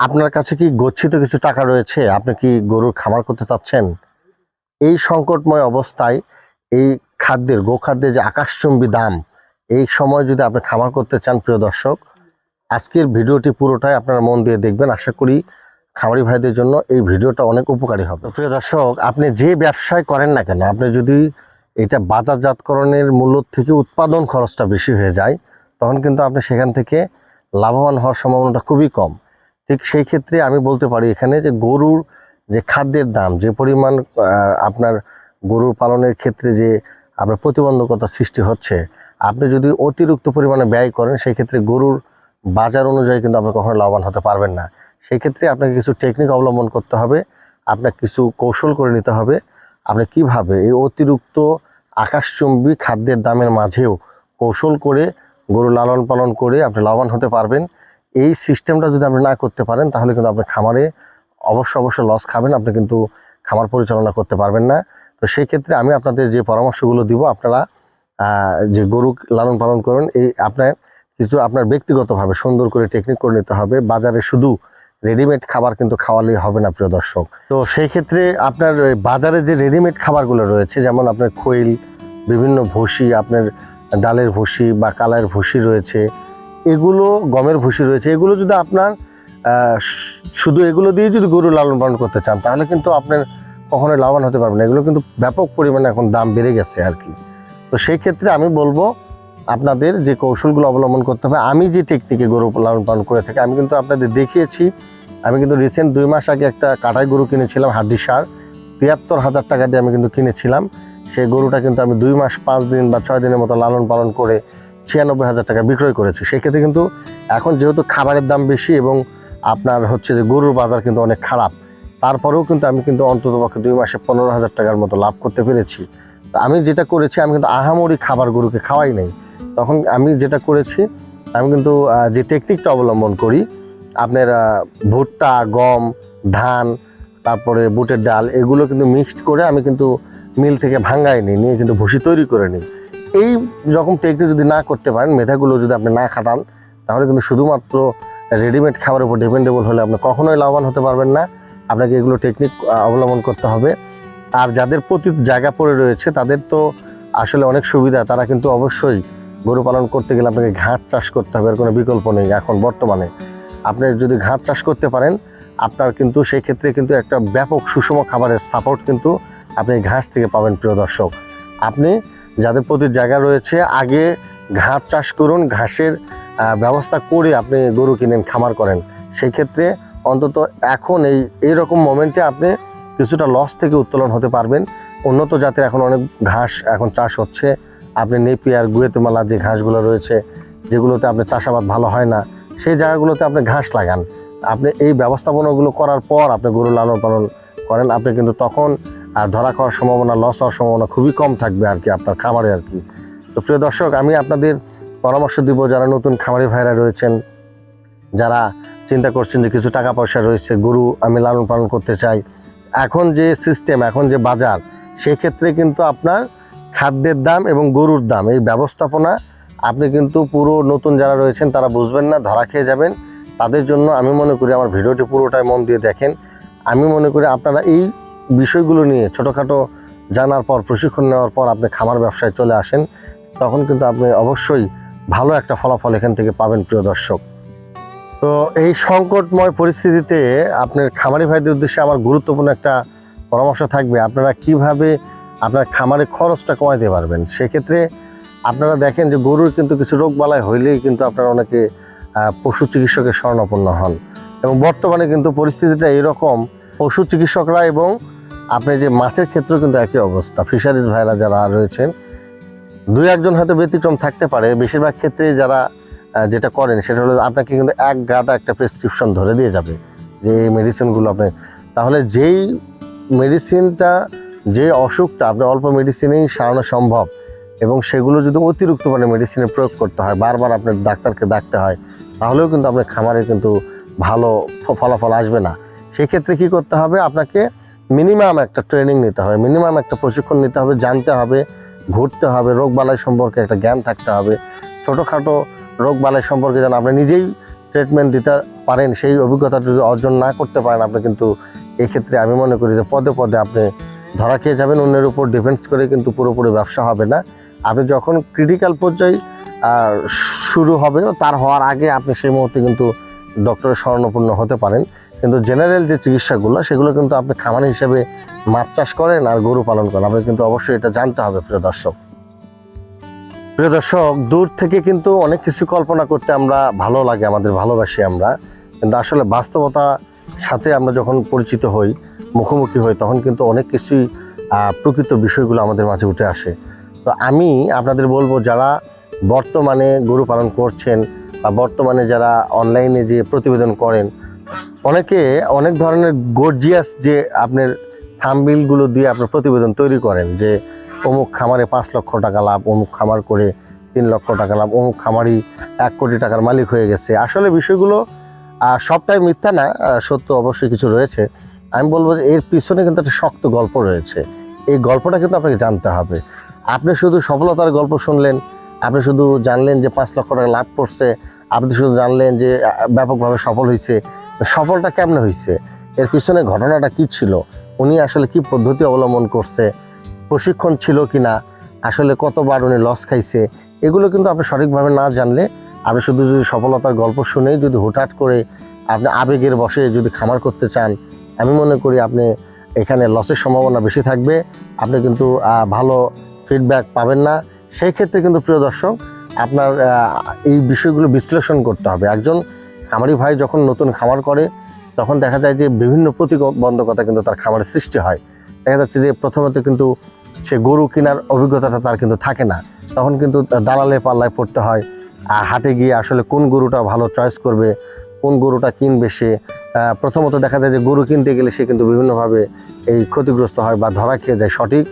আপনার কাছে কি গচ্ছিত কিছু টাকা রয়েছে? আপনি কি গরুর খামার করতে চাচ্ছেন? এই সংকটময় অবস্থায় এই খাদ্যের, গোখাদ্যের যে আকাশচুম্বী দাম, এই সময় যদি আপনি খামার করতে চান, প্রিয় দর্শক, আজকের ভিডিওটি পুরোটাই আপনারা মন দিয়ে দেখবেন। আশা করি খামারি ভাইদের জন্য এই ভিডিওটা অনেক উপকারী হবে। প্রিয় দর্শক, আপনি যে ব্যবসায় করেন না কেন, আপনি যদি এটা বাজারজাতকরণের মূল্য থেকে উৎপাদন খরচটা বেশি হয়ে যায়, তখন কিন্তু আপনি সেখান থেকে লাভবান হওয়ার সম্ভাবনাটা খুবই কম। ঠিক সেই ক্ষেত্রে আমি বলতে পারি এখানে যে গরুর যে খাদ্যের দাম, যে পরিমাণ আপনার গরুর পালনের ক্ষেত্রে যে আপনার প্রতিবন্ধকতা সৃষ্টি হচ্ছে, আপনি যদি অতিরিক্ত পরিমাণে ব্যয় করেন, সেই ক্ষেত্রে গরুর বাজার অনুযায়ী কিন্তু আপনি কখনো লাভবান হতে পারবেন না। সেই ক্ষেত্রে আপনাকে কিছু টেকনিক অবলম্বন করতে হবে, আপনাকে কিছু কৌশল করে নিতে হবে, আপনি কীভাবে এই অতিরিক্ত আকাশচুম্বী খাদ্যের দামের মাঝেও কৌশল করে গরু লালন পালন করে আপনি লাভবান হতে পারবেন। এই সিস্টেমটা যদি আপনি না করতে পারেন, তাহলে কিন্তু আপনি খামারে অবশ্য অবশ্য লস খাবেন, আপনি কিন্তু খামার পরিচালনা করতে পারবেন না। তো সেই ক্ষেত্রে আমি আপনাদের যে পরামর্শগুলো দিব, আপনারা যে গরু লালন পালন করুন এই আপনার কিছু আপনার ব্যক্তিগতভাবে সুন্দর করে টেকনিক করে নিতে হবে। বাজারে শুধু রেডিমেড খাবার কিন্তু খাওয়ালেই হবে না, প্রিয় দর্শক। তো সেই ক্ষেত্রে আপনার বাজারে যে রেডিমেড খাবারগুলো রয়েছে, যেমন আপনার খৈল, বিভিন্ন ভুসি, আপনার ডালের ভুসি বা কালার ভুসি রয়েছে এগুলো গমের ভুসি রয়েছে। এগুলো যদি আপনার শুধু এগুলো দিয়ে যদি গরু লালন পালন করতে চান, তাহলে কিন্তু আপনার কখনোই লাভবান হতে পারবেন এগুলো কিন্তু ব্যাপক পরিমাণে এখন দাম বেড়ে গেছে আর কি। তো সেই ক্ষেত্রে আমি বলব, আপনাদের যে কৌশলগুলো অবলম্বন করতে হবে। আমি যে টেকনিকে গরু লালন পালন করে থাকি, আমি কিন্তু আপনাদের দেখিয়েছি। আমি কিন্তু রিসেন্ট দুই মাস আগে একটা কাটাই গরু কিনেছিলাম, হাড্ডি সার। তিয়াত্তর হাজার টাকা দিয়ে আমি কিন্তু কিনেছিলাম। সেই গরুটা কিন্তু আমি দুই মাস, পাঁচ দিন বা ছয় দিনের মতো লালন পালন করে ছিয়ানব্বই হাজার টাকা বিক্রয় করেছি। সেক্ষেত্রে কিন্তু এখন যেহেতু খাবারের দাম বেশি এবং আপনার হচ্ছে যে গরুর বাজার কিন্তু অনেক খারাপ, তারপরেও কিন্তু আমি কিন্তু অন্ততপক্ষে দুই মাসে পনেরো হাজার টাকার মতো লাভ করতে পেরেছি। আমি যেটা করেছি, আমি কিন্তু আহামরি খাবার গরুকে খাওয়াই নাই। তখন আমি যেটা করেছি, আমি কিন্তু যে টেকনিকটা অবলম্বন করি, আপনার ভুট্টা, গম, ধান, তারপরে বুটের ডাল, এগুলো কিন্তু মিক্সড করে আমি কিন্তু মিল থেকে ভাঙাই নিই নিয়ে কিন্তু ভুসি তৈরি করে নিই এই রকম টেকনিক যদি না করতে পারেন, মেধাগুলো যদি আপনি না খাটান, তাহলে কিন্তু শুধুমাত্র রেডিমেড খাবারের উপর ডিপেন্ডেবল হলে আপনি কখনোই লাভবান হতে পারবেন না। আপনাকে এগুলো টেকনিক অবলম্বন করতে হবে। আর যাদের প্রতি জায়গা পড়ে রয়েছে, তাদের তো আসলে অনেক সুবিধা। তারা কিন্তু অবশ্যই গরু পালন করতে গেলে আপনাকে ঘাস চাষ করতে হবে আর কোনো বিকল্প নেই এখন বর্তমানে। আপনি যদি ঘাস চাষ করতে পারেন, আপনার কিন্তু সেই ক্ষেত্রে কিন্তু একটা ব্যাপক সুষম খাবারের সাপোর্ট কিন্তু আপনি ঘাস থেকে পাবেন, প্রিয় দর্শক। আপনি যাদের প্রতি জায়গা রয়েছে, আগে ঘাস চাষ করুন, ঘাসের ব্যবস্থা করে আপনি গরু কিনেন, খামার করেন। সেই ক্ষেত্রে অন্তত এখন এই, এইরকম মোমেন্টে আপনি কিছুটা লস থেকে উত্তোলন হতে পারবেন। উন্নত জাতের এখন অনেক ঘাস এখন চাষ হচ্ছে। আপনি নেপিয়ার, গুয়েতেমালা যে ঘাসগুলো রয়েছে, যেগুলোতে আপনি চাষাবাদ ভালো হয় না, সেই জায়গাগুলোতে আপনি ঘাস লাগান। আপনি এই ব্যবস্থাপনাগুলো করার পর আপনি গরু লালন পালন করেন। আপনি কিন্তু তখন আর ধরা খাওয়ার সম্ভাবনা লস হওয়ার সম্ভাবনা খুবই কম থাকবে আর কি আপনার খামারে আর কি। তো প্রিয় দর্শক, আমি আপনাদের পরামর্শ দিব যারা নতুন খামারি ভাইরা রয়েছেন, যারা চিন্তা করছেন যে কিছু টাকা পয়সা রয়েছে, গরু আমি লালন পালন করতে চাই। এখন যে সিস্টেম এখন যে বাজার সেই ক্ষেত্রে কিন্তু আপনার খাদ্যের দাম এবং গরুর দাম, এই ব্যবস্থাপনা আপনি কিন্তু পুরো নতুন যারা রয়েছেন তারা বুঝবেন না, ধরা খেয়ে যাবেন। তাদের জন্য আমি মনে করি আমার ভিডিওটি পুরোটাই মন দিয়ে দেখেন। আমি মনে করি আপনারা এই বিষয়গুলো নিয়ে ছোটোখাটো জানার পর, প্রশিক্ষণ নেওয়ার পর আপনি খামার ব্যবসায় চলে আসেন, তখন কিন্তু আপনি অবশ্যই ভালো একটা ফলাফল এখান থেকে পাবেন, প্রিয় দর্শক। তো এই সংকটময় পরিস্থিতিতে আপনার খামারি ভাইদের উদ্দেশ্যে আমার গুরুত্বপূর্ণ একটা পরামর্শ থাকবে, আপনারা কীভাবে আপনার খামারে খরচটা কমাইতে পারবেন? সেক্ষেত্রে আপনারা দেখেন যে গরুর কিন্তু কিছু রোগ বালাই হইলেই কিন্তু আপনারা অনেকে পশু চিকিৎসকের শরণাপন্ন হন। এবং বর্তমানে কিন্তু পরিস্থিতিটা এরকম, পশু চিকিৎসকরা এবং আপনি যে মাছের ক্ষেত্রেও কিন্তু একই অবস্থা। ফিশারিজ ভাইরা যারা রয়েছেন, দুই একজন হয়তো ব্যতিক্রম থাকতে পারে। বেশিরভাগ ক্ষেত্রে যারা যেটা করেন, সেটা হলো আপনাকে কিন্তু এক গাদা একটা প্রেসক্রিপশন ধরে দিয়ে যাবে যে এই মেডিসিনগুলো আপনি তাহলে যেই মেডিসিনটা যে অসুখটা আপনার অল্প মেডিসিনেই সারানো সম্ভব এবং সেগুলো যদি অতিরিক্ত মানে মেডিসিনে প্রয়োগ করতে হয়, বারবার আপনার ডাক্তারকে ডাকতে হয়, তাহলেও কিন্তু আপনার খামারে কিন্তু ভালো ফলাফল আসবে না। সেক্ষেত্রে কি করতে হবে? আপনাকে মিনিমাম একটা ট্রেনিং নিতে হবে, মিনিমাম একটা প্রশিক্ষণ নিতে হবে, জানতে হবে, ঘুরতে হবে, রোগ বালাই সম্পর্কে একটা জ্ঞান থাকতে হবে। ছোটোখাটো রোগ বালাই সম্পর্কে যেন আপনি নিজেই ট্রিটমেন্ট দিতে পারেন, সেই অভিজ্ঞতা যদি অর্জন না করতে পারেন, আপনি কিন্তু এই ক্ষেত্রে আমি মনে করি যে পদে পদে আপনি ধরা খেয়ে যাবেন, অন্যের উপর ডিফেন্স করে কিন্তু পুরোপুরি ব্যবসা হবে না। আপনি যখন ক্রিটিক্যাল পর্যায়ে শুরু হবে, তার হওয়ার আগে আপনি সেই মুহূর্তে কিন্তু ডক্টরের স্বর্ণপূর্ণ হতে পারেন। কিন্তু জেনারেল যে চিকিৎসাগুলো, সেগুলো কিন্তু আপনি খামার হিসেবে মাছ চাষ করেন আর গরু পালন করেন। আপনি কিন্তু অবশ্যই এটা জানতে হবে, প্রিয় দর্শক। প্রিয় দর্শক, দূর থেকে কিন্তু অনেক কিছু কল্পনা করতে আমরা ভালো লাগে, আমাদের ভালোবাসি আমরা। কিন্তু আসলে বাস্তবতা সাথে আমরা যখন পরিচিত হই, মুখোমুখি হই, তখন কিন্তু অনেক কিছুই প্রকৃত বিষয়গুলো আমাদের মাঝে উঠে আসে। তো আমি আপনাদের বলব, যারা বর্তমানে গরু পালন করছেন বা বর্তমানে যারা অনলাইনে যে প্রতিবেদন করেন অনেকে অনেক ধরনের গর্জিয়াস যে আপনার থামবিলগুলো দিয়ে আপনার প্রতিবেদন তৈরি করেন যে অমুক খামারে পাঁচ লক্ষ টাকা লাভ, অমুক খামার করে তিন লক্ষ টাকা লাভ, অমুক খামারই এক কোটি টাকার মালিক হয়ে গেছে। আসলে বিষয়গুলো সবটাই মিথ্যা না সত্য অবশ্যই কিছু রয়েছে। আমি বলব যে এর পিছনে কিন্তু একটা শক্ত গল্প রয়েছে। এই গল্পটা কিন্তু আপনাকে জানতে হবে। আপনি শুধু সফলতার গল্প শুনলেন, আপনি শুধু জানলেন যে পাঁচ লক্ষ টাকা লাভ করছে, আপনি শুধু জানলেন যে ব্যাপকভাবে সফল হয়েছে সফলটা কেমনে হয়েছে এর পিছনে ঘটনাটা কি ছিল? উনি আসলে কি পদ্ধতি অবলম্বন করছে? প্রশিক্ষণ ছিল কি না আসলে কতবার উনি লস খাইছে? এগুলো কিন্তু আপনি সঠিকভাবে না জানলে আপনি শুধু যদি সফলতার গল্প শুনেই যদি হুটহাট করে আপনি আবেগের বসে যদি খামার করতে চান, আমি মনে করি আপনি এখানে লসের সম্ভাবনা বেশি থাকবে। আপনি কিন্তু ভালো ফিডব্যাক পাবেন না। সেই ক্ষেত্রে কিন্তু প্রিয় দর্শক, আপনার এই বিষয়গুলো বিশ্লেষণ করতে হবে। একজন খামারি ভাই যখন নতুন খামার করে, তখন দেখা যায় যে বিভিন্ন প্রতিবন্ধকতা কিন্তু তার খামারের সৃষ্টি হয়। দেখা যাচ্ছে যে প্রথমত কিন্তু সে গরু কেনার অভিজ্ঞতাটা তার কিন্তু থাকে না। তখন কিন্তু দালালের পাল্লায় পড়তে হয়। আর হাটে গিয়ে আসলে কোন গরুটা ভালো চয়েস করবে, কোন গরুটা কিনবে সে প্রথমত দেখা যায় যে গরু কিনতে গেলে সে কিন্তু বিভিন্নভাবে এই ক্ষতিগ্রস্ত হয় বা ধরা খেয়ে যায় সঠিক।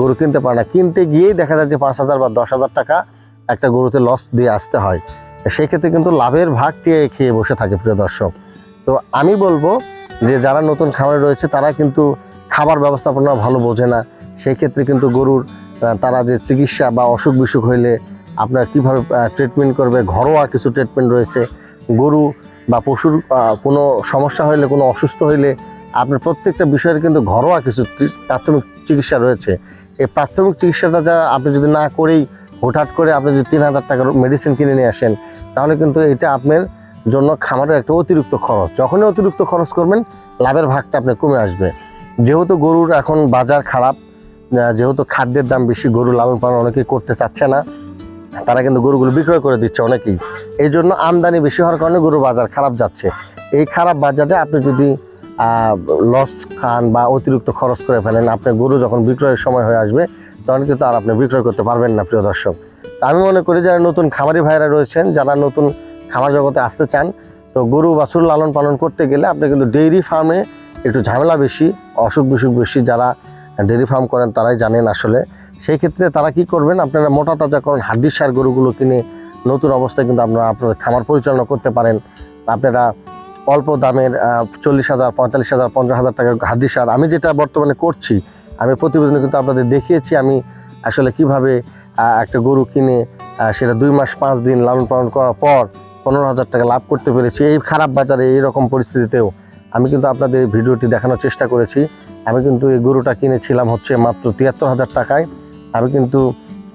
গরু কিনতে পারে না। কিনতে গিয়েই দেখা যায় যে পাঁচ হাজার বা দশ হাজার টাকা একটা গরুতে লস দিয়ে আসতে হয়। সেই ক্ষেত্রে কিন্তু লাভের ভাগ দিয়ে খেয়ে বসে থাকে প্রিয় দর্শক। তো আমি বলব যে যারা নতুন খামারে রয়েছে, তারা কিন্তু খাবার ব্যবস্থাপনা ভালো বোঝে না। সেই ক্ষেত্রে কিন্তু গরুর তারা যে চিকিৎসা বা অসুখ বিসুখ হইলে আপনার কীভাবে ট্রিটমেন্ট করবে, ঘরোয়া কিছু ট্রিটমেন্ট রয়েছে। গরু বা পশুর কোনো সমস্যা হইলে, কোনো অসুস্থ হইলে আপনার প্রত্যেকটা বিষয়ের কিন্তু ঘরোয়া কিছু প্রাথমিক চিকিৎসা রয়েছে। এই প্রাথমিক চিকিৎসাটা যা আপনি যদি না করেই হঠাৎ করে আপনি যদি তিন হাজার টাকার মেডিসিন কিনে নিয়ে আসেন তাহলে কিন্তু এটা আপনার জন্য খামারের একটা অতিরিক্ত খরচ। যখনই অতিরিক্ত খরচ করবেন, লাভের ভাগটা আপনার কমে আসবে। যেহেতু গরুর এখন বাজার খারাপ যেহেতু খাদ্যের দাম বেশি, গরু লালন পালন অনেকেই করতে চাচ্ছে না, তারা কিন্তু গরুগুলো বিক্রয় করে দিচ্ছে অনেকেই। এই জন্য আমদানি বেশি হওয়ার কারণে গরুর বাজার খারাপ যাচ্ছে। এই খারাপ বাজারে আপনি যদি লস খান বা অতিরিক্ত খরচ করে ফেলেন, আপনার গরু যখন বিক্রয়ের সময় হয়ে আসবে, তখন কিন্তু আর আপনি বিক্রয় করতে পারবেন না, প্রিয় দর্শক। আমি মনে করি যারা নতুন খামারি ভাইরা রয়েছেন, যারা নতুন খামার জগতে আসতে চান, তো গরু বাছুর লালন পালন করতে গেলে আপনি কিন্তু ডেইরি ফার্মে একটু ঝামেলা বেশি, অসুখ বিসুখ বেশি যারা ডেইরি ফার্ম করেন তারাই জানেন আসলে। সেই ক্ষেত্রে তারা কি করবেন, আপনারা মোটা তাজা করেন হাড্ডির সার গরুগুলো কিনে নতুন অবস্থায় কিন্তু আপনারা আপনার খামার পরিচালনা করতে পারেন। আপনারা অল্প দামের চল্লিশ হাজার, পঁয়তাল্লিশ হাজার, পঞ্চাশ হাজার টাকার হাড্ডি সার, আমি যেটা বর্তমানে করছি, আমি প্রতিবেদনে কিন্তু আপনাদের দেখিয়েছি, আমি আসলে কীভাবে একটা গরু কিনে সেটা দুই মাস পাঁচ দিন লালন পালন করার পর পনেরো হাজার টাকা লাভ করতে পেরেছি। এই খারাপ বাজারে এই রকম পরিস্থিতিতেও আমি কিন্তু আপনাদের ভিডিওটি দেখানোর চেষ্টা করেছি। আমি কিন্তু এই গরুটা কিনেছিলাম হচ্ছে মাত্র তিয়াত্তর হাজার টাকায়। আমি কিন্তু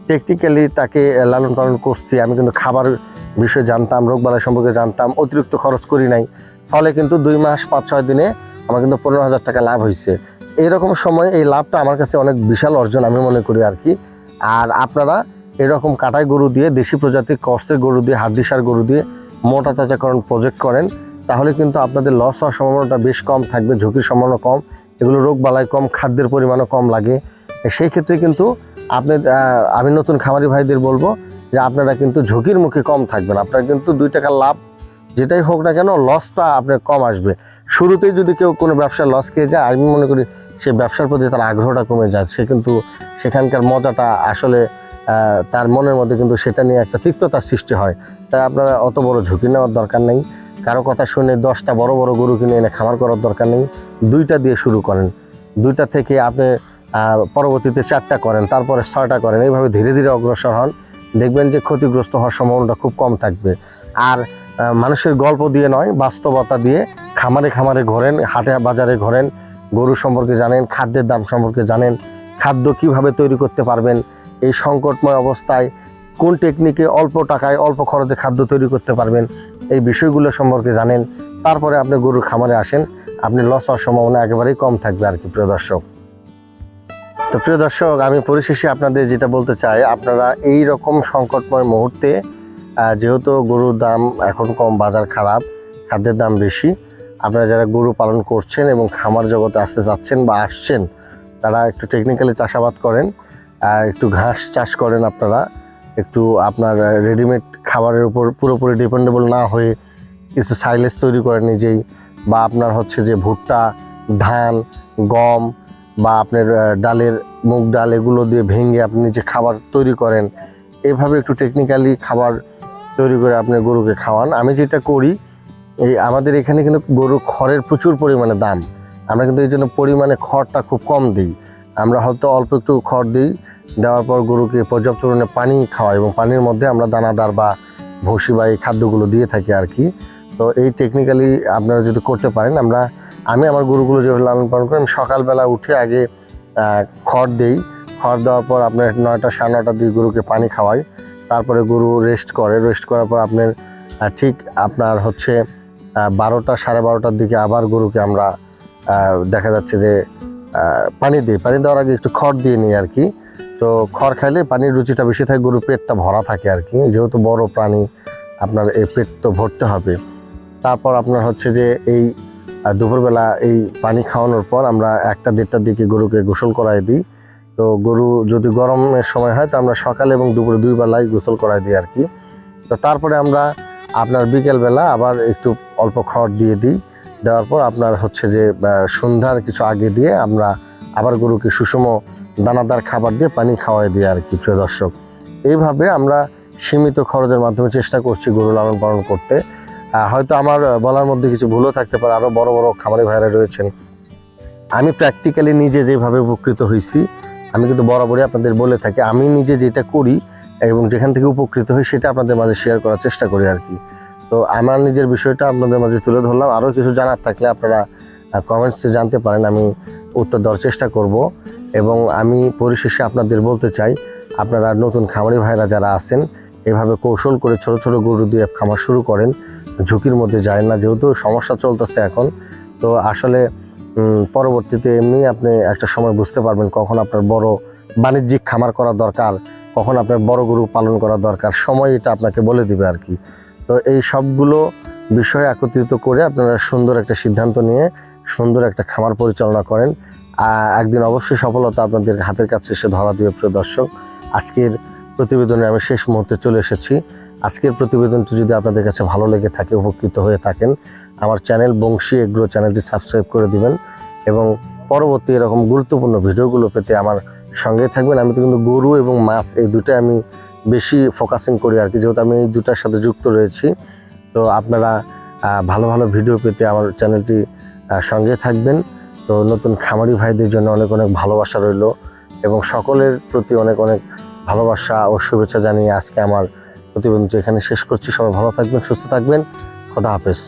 টেকনিক্যালি তাকে লালন পালন করছি। আমি কিন্তু খাবার বিষয়ে জানতাম রোগবালাই সম্পর্কে জানতাম, অতিরিক্ত খরচ করি নাই। ফলে কিন্তু দুই মাস পাঁচ, ছয় দিনে আমার কিন্তু পনেরো হাজার টাকা লাভ হয়েছে। এইরকম সময় এই লাভটা আমার কাছে অনেক বিশাল অর্জন আমি মনে করি আর কি। আর আপনারা এরকম কাটাই গরু দিয়ে, দেশি প্রজাতির কষ্টের গরু দিয়ে হাড্ডিসার গরু দিয়ে মোটা তাজাকরণ প্রজেক্ট করেন, তাহলে কিন্তু আপনাদের লস হওয়ার সম্ভাবনাটা বেশ কম থাকবে, ঝুঁকির সম্ভাবনা কম, এগুলো রোগ বালাই কম, খাদ্যের পরিমাণও কম লাগে। সেই ক্ষেত্রে কিন্তু আপনি আমি নতুন খামারি ভাইদের বলব যে আপনারা কিন্তু ঝুঁকির মুখে কম থাকবেন, আপনার কিন্তু দুই টাকার লাভ যেটাই হোক না কেন লসটা আপনার কম আসবে। শুরুতেই যদি কেউ কোনো ব্যবসায় লস খেয়ে যায়, আমি মনে করি সে ব্যবসার প্রতি তার আগ্রহটা কমে যায়। সে কিন্তু সেখানকার মজাটা আসলে তার মনের মধ্যে কিন্তু সেটা নিয়ে একটা তিক্ততার সৃষ্টি হয়। তাই আপনারা অত বড় ঝুঁকি নেওয়ার দরকার নেই। কারও কথা শুনে দশটা বড় বড় গরু কিনে এনে খামার করার দরকার নেই। দুইটা দিয়ে শুরু করেন। দুইটা থেকে আপনি পরবর্তীতে চারটা করেন, তারপরে ছয়টা করেন। এইভাবে ধীরে ধীরে অগ্রসর হন। দেখবেন যে ক্ষতিগ্রস্ত হওয়ার সম্ভাবনাটা খুব কম থাকবে। আর মানুষের গল্প দিয়ে নয়, বাস্তবতা দিয়ে খামারে খামারে ঘোরেন, হাটে বাজারে ঘোরেন। গরু সম্পর্কে জানেন, খাদ্যের দাম সম্পর্কে জানেন, খাদ্য কীভাবে তৈরি করতে পারবেন, এই সংকটময় অবস্থায় কোন টেকনিকে অল্প টাকায় অল্প খরচে খাদ্য তৈরি করতে পারবেন, এই বিষয়গুলো সম্পর্কে জানেন। তারপরে আপনি গরুর খামারে আসেন, আপনি লস হওয়ার সম্ভাবনা একেবারেই কম থাকবে আর কি, প্রিয় দর্শক। তো প্রিয় দর্শক, আমি পরিশেষে আপনাদের যেটা বলতে চাই, আপনারা এই রকম সংকটময় মুহূর্তে যেহেতু গরুর দাম এখন কম, বাজার খারাপ, খাদ্যের দাম বেশি আপনারা যারা গরু পালন করছেন এবং খামার জগতে আসতে যাচ্ছেন বা আসছেন, তারা একটু টেকনিক্যালি চাষাবাদ করেন একটু ঘাস চাষ করেন আপনারা। একটু আপনার রেডিমেড খাবারের উপর পুরোপুরি ডিপেন্ডেবল না হয়ে কিছু সাইলেজ তৈরি করেন নিজেই, বা আপনার হচ্ছে যে ভুট্টা, ধান, গম, বা আপনার ডালের মুগ ডাল এগুলো দিয়ে ভেঙে আপনি নিজে খাবার তৈরি করেন। এভাবে একটু টেকনিক্যালি খাবার তৈরি করে আপনি গরুকে খাওয়ান। আমি যেটা করি এই আমাদের এখানে কিন্তু গরু খড়ের প্রচুর পরিমাণে দাম। আমরা কিন্তু এই জন্য পরিমাণে খড়টা খুব কম দিই। আমরা হয়তো অল্প একটু খড় দিই, দেওয়ার পর গরুকে পর্যাপ্ত পরিমাণে পানি খাওয়াই এবং পানির মধ্যে আমরা দানাদার বা ভুসি বা এই খাদ্যগুলো দিয়ে থাকি আর কি। তো এই টেকনিক্যালি আপনারা যদি করতে পারেন, আমরা, আমি আমার গরুগুলো যেভাবে লালন পালন করি, আমি সকালবেলা উঠে আগে খড় দেই। খড় দেওয়ার পর আপনার নয়টা সাড়ে নটা দিয়ে গরুকে পানি খাওয়াই। তারপরে গরু রেস্ট করে। রেস্ট করার পর আপনার ঠিক আপনার হচ্ছে বারোটা, সাড়ে বারোটার দিকে আবার গরুকে আমরা দেখা যাচ্ছে যে পানি দিই। পানি দেওয়ার আগে একটু খড় দিয়ে নিই আর কি। তো খড় খাইলে পানির রুচিটা বেশি থাকে, গরুর পেটটা ভরা থাকে আর কি। যেহেতু বড় প্রাণী, আপনার এই পেট তো ভরতে হবে। তারপর আপনার হচ্ছে যে এই দুপুরবেলা এই পানি খাওয়ানোর পর আমরা একটা দেড়টার দিকে গরুকে গোসল করাই দিই। তো গরু যদি গরমের সময় হয়, তো আমরা সকালে এবং দুপুরে দুই বেলায় গোসল করাই দিই আর কি। তো তারপরে আমরা আপনার বিকেলবেলা আবার একটু অল্প খড় দিয়ে দিই। দেওয়ার পর আপনার হচ্ছে যে সন্ধ্যার কিছু আগে দিয়ে আমরা আবার গরুকে সুষম দানাদার খাবার দিয়ে পানি খাওয়াই দিই আর কি, প্রিয় দর্শক। এইভাবে আমরা সীমিত খরচের মাধ্যমে চেষ্টা করছি গরু লালন পালন করতে। হয়তো আমার বলার মধ্যে কিছু ভুলও থাকতে পারে আরও বড় বড় খামারি ভাইরা রয়েছেন। আমি প্র্যাকটিক্যালি নিজে যেভাবে উপকৃত হয়েছি আমি কিন্তু বরাবরই আপনাদের বলে থাকি, আমি নিজে যেটা করি এবং যেখান থেকে উপকৃত হই সেটা আপনাদের মাঝে শেয়ার করার চেষ্টা করি আর কি। তো আমার নিজের বিষয়টা আপনাদের মাঝে তুলে ধরলাম। আরও কিছু জানার থাকলে আপনারা কমেন্টসে জানতে পারেন। আমি উত্তর দেওয়ার চেষ্টা করব। এবং আমি পরিশেষে আপনাদের বলতে চাই, আপনারা নতুন খামারি ভাইরা যারা আছেন, এভাবে কৌশল করে ছোট ছোট গরু দিয়ে খামার শুরু করেন। ঝুঁকির মধ্যে যায় না, যেহেতু সমস্যা চলতেছে এখন। তো আসলে পরবর্তীতে এমনি আপনি একটা সময় বুঝতে পারবেন কখন আপনার বড় বাণিজ্যিক খামার করা দরকার। কখন আপনার বড় গরু পালন করা দরকার, সময় এটা আপনাকে বলে দিবে আর কি। তো এই সবগুলো বিষয় একত্রিত করে আপনারা সুন্দর একটা সিদ্ধান্ত নিয়ে সুন্দর একটা খামার পরিচালনা করেন। একদিন অবশ্যই সফলতা আপনাদের হাতের কাছে এসে ধরা দিবে, প্রিয় দর্শক। আজকের প্রতিবেদনে আমি শেষ মুহূর্তে চলে এসেছি। আজকের প্রতিবেদনটি যদি আপনাদের কাছে ভালো লেগে থাকে, উপকৃত হয়ে থাকেন, আমার চ্যানেল বংশী এগ্রো চ্যানেলটি সাবস্ক্রাইব করে দিবেন এবং পরবর্তী এরকম গুরুত্বপূর্ণ ভিডিওগুলো পেতে আমার সঙ্গে থাকবেন। আমি তো কিন্তু গরু এবং মাছ এই দুটোই আমি বেশি ফোকাসিং করি আর কি। যেহেতু আমি এই দুটার সাথে যুক্ত রয়েছি, তো আপনারা ভালো ভালো ভিডিও পেতে আমার চ্যানেলটি সঙ্গে থাকবেন। তো নতুন খামারি ভাইদের জন্য অনেক অনেক ভালোবাসা রইল এবং সকলের প্রতি অনেক অনেক ভালোবাসা ও শুভেচ্ছা জানিয়ে আজকে আমার প্রতিবেদনটি এখানে শেষ করছি। সবাই ভালো থাকবেন, সুস্থ থাকবেন। খোদা হাফেজ।